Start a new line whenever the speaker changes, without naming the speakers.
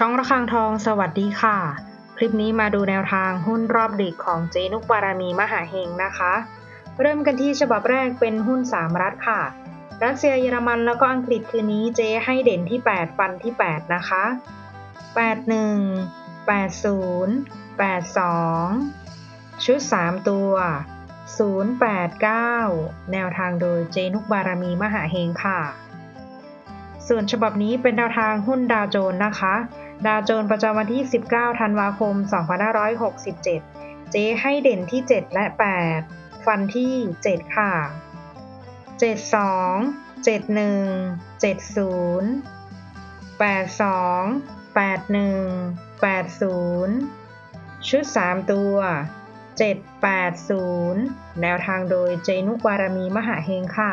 ช่องระฆังทองสวัสดีค่ะ คลิปนี้มาดูแนวทางหุ้นรอบดึกของเจนุกบารมีมหาเฮงนะคะ เริ่มกันที่ฉบับแรกเป็นหุ้น 3 รัฐค่ะ รัสเซียเยอรมันแล้วก็อังกฤษคืนนี้เจให้เด่นที่ 8 ฟันที่ 8 นะคะ 81 80 82 ชุด 3 ตัว 089 แนวทางโดยเจนุกบารมีมหาเฮงค่ะส่วนฉบับนี้เป็นแนวทางหุ้นดาวโจนส์นะคะ ดาวโจนส์ประจำวันที่ 19 ธันวาคม 2567 เจ๊ให้เด่นที่ 7 และ 8 ฟันที่ 7 ค่ะ 72 71 70 82 81 80 ชุด 3 ตัว 780 แนวทางโดยเจนุกบารมีมหาเฮงค่ะ